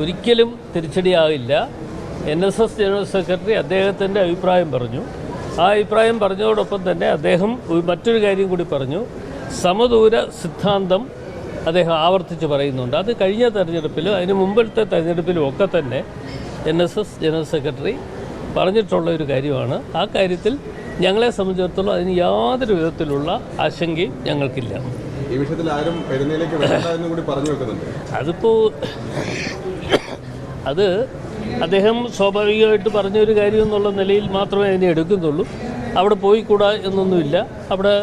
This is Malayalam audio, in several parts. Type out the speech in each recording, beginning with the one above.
ഒരിക്കലും തിരിച്ചടിയാവില്ല. N S S general secretary അദ്ദേഹത്തിന്റെ അഭിപ്രായം പറഞ്ഞു. ആ അഭിപ്രായം പറഞ്ഞതോടൊപ്പം തന്നെ അദ്ദേഹം മറ്റൊരു കാര്യം കൂടി പറഞ്ഞു. സമദൂര സിദ്ധാന്തം അദ്ദേഹം ആവർത്തിച്ച് പറയുന്നുണ്ട്. അത് കഴിഞ്ഞ തെരഞ്ഞെടുപ്പിലും അതിന് മുമ്പിലത്തെ തെരഞ്ഞെടുപ്പിലും ഒക്കെ തന്നെ N S S general secretary പറഞ്ഞിട്ടുള്ള ഒരു കാര്യമാണ്. ആ കാര്യത്തിൽ ഞങ്ങളെ സംബന്ധിച്ചിടത്തോളം അതിന് യാതൊരു വിധത്തിലുള്ള ആശങ്കയും ഞങ്ങൾക്കില്ല. ഈ വിഷയത്തിൽ ആരും കൂടി പറഞ്ഞു വെക്കുന്നുണ്ട്. അതിപ്പോൾ അത് അദ്ദേഹം സ്വാഭാവികമായിട്ട് പറഞ്ഞൊരു കാര്യം എന്നുള്ള നിലയിൽ മാത്രമേ അതിനെ എടുക്കുന്നുള്ളൂ. അവിടെ പോയിക്കൂടാ എന്നൊന്നുമില്ല. അവിടെ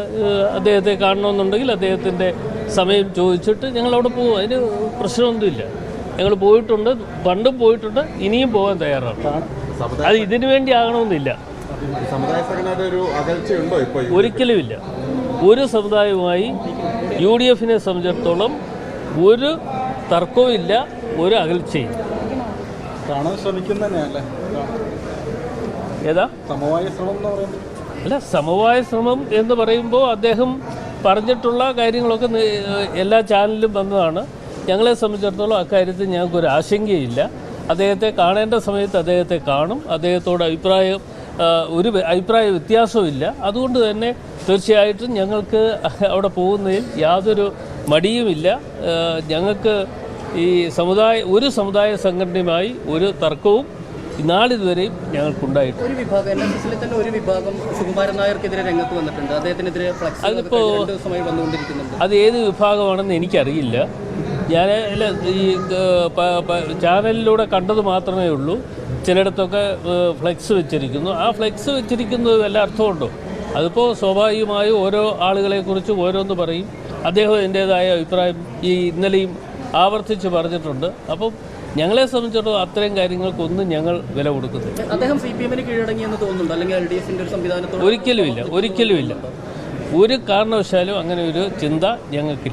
അദ്ദേഹത്തെ കാണണമെന്നുണ്ടെങ്കിൽ അദ്ദേഹത്തിന്റെ സമയം ചോദിച്ചിട്ട് ഞങ്ങൾ അവിടെ പോകും അതിന് പ്രശ്നമൊന്നുമില്ല. ഞങ്ങൾ പോയിട്ടുണ്ട് പണ്ടും പോയിട്ടുണ്ട് ഇനിയും പോകാൻ തയ്യാറാണ്. അത് ഇതിനു വേണ്ടി ആകണമെന്നില്ല. ഒരിക്കലുമില്ല. ഒരു സമുദായവുമായി യു ഡി എഫിനെ സംബന്ധിച്ചിടത്തോളം ഒരു തർക്കവുമില്ല ഒരു അകൽച്ചയും കാണാൻ ശ്രമിക്കുന്നതന്നെയല്ലേ ഏതാ? സമവായ ശ്രമം എന്ന് പറയുന്നത്. അല്ല സമവായ ശ്രമം എന്ന് പറയുമ്പോൾ അദ്ദേഹം പറഞ്ഞിട്ടുള്ള കാര്യങ്ങളൊക്കെ എല്ലാ ചാനലിലും വന്നതാണ്. ഞങ്ങളെ സംബന്ധിച്ചിടത്തോളം അക്കാര്യത്തിൽ ഞങ്ങൾക്കൊരു ആശങ്കയില്ല. അദ്ദേഹത്തെ കാണേണ്ട സമയത്ത് അദ്ദേഹത്തെ കാണും. അദ്ദേഹത്തോട് അഭിപ്രായം ഒരു അഭിപ്രായ വ്യത്യാസമില്ല അതുകൊണ്ട് തന്നെ തീർച്ചയായിട്ടും ഞങ്ങൾക്ക് അവിടെ പോകുന്നതിൽ യാതൊരു മടിയുമില്ല. ഞങ്ങൾക്ക് ഈ സമുദായ ഒരു സമുദായ സംഘടനയുമായി ഒരു തർക്കവും നാളിതുവരെയും ഞങ്ങൾക്കുണ്ടായിട്ടുണ്ട് ഒരു വിഭാഗം എൻ എസ് എസിലെ തന്നെ ഒരു വിഭാഗം സുകുമാരൻ നായർക്കെതിരെ രംഗത്ത് വന്നിട്ടുണ്ട്. അദ്ദേഹത്തിനെതിരെ ഫ്ലക്സ് അതിപ്പോ- രണ്ട് ദിവസമായി വന്നുകൊണ്ടിരിക്കുന്നുണ്ട്. അത് ഏത് വിഭാഗമാണെന്ന് എനിക്കറിയില്ല. ഞാൻ അല്ല ഈ ചാനലിലൂടെ കണ്ടത് മാത്രമേ ഉള്ളൂ. ചിലയിടത്തൊക്കെ ഫ്ലെക്സ് വെച്ചിരിക്കുന്നു. ആ ഫ്ലെക്സ് വെച്ചിരിക്കുന്നത് വല്ല അർത്ഥമുണ്ടോ? അതിപ്പോൾ സ്വാഭാവികമായും ഓരോ ആളുകളെക്കുറിച്ച് ഓരോന്ന് പറയും. അദ്ദേഹം എന്റേതായ അഭിപ്രായം ഈ ഇന്നലെയും ആവർത്തിച്ച് പറഞ്ഞിട്ടുണ്ട്. അപ്പം ഞങ്ങളെ സംബന്ധിച്ചിടത്തോളം അത്തരം കാര്യങ്ങൾക്കൊന്നും ഞങ്ങൾ വില കൊടുക്കുന്നില്ല അദ്ദേഹം സി പി എമ്മിന് കീഴടങ്ങിയെന്ന് തോന്നുന്നുണ്ട്. അല്ലെങ്കിൽ എൽ ഡി എഫിന്റെ ഒരു സംവിധാനത്തോട് ഒരിക്കലുമില്ല ഒരിക്കലുമില്ല. ഒരു കാരണവശാലും അങ്ങനെ ഒരു ചിന്ത ഞങ്ങൾക്കില്ല.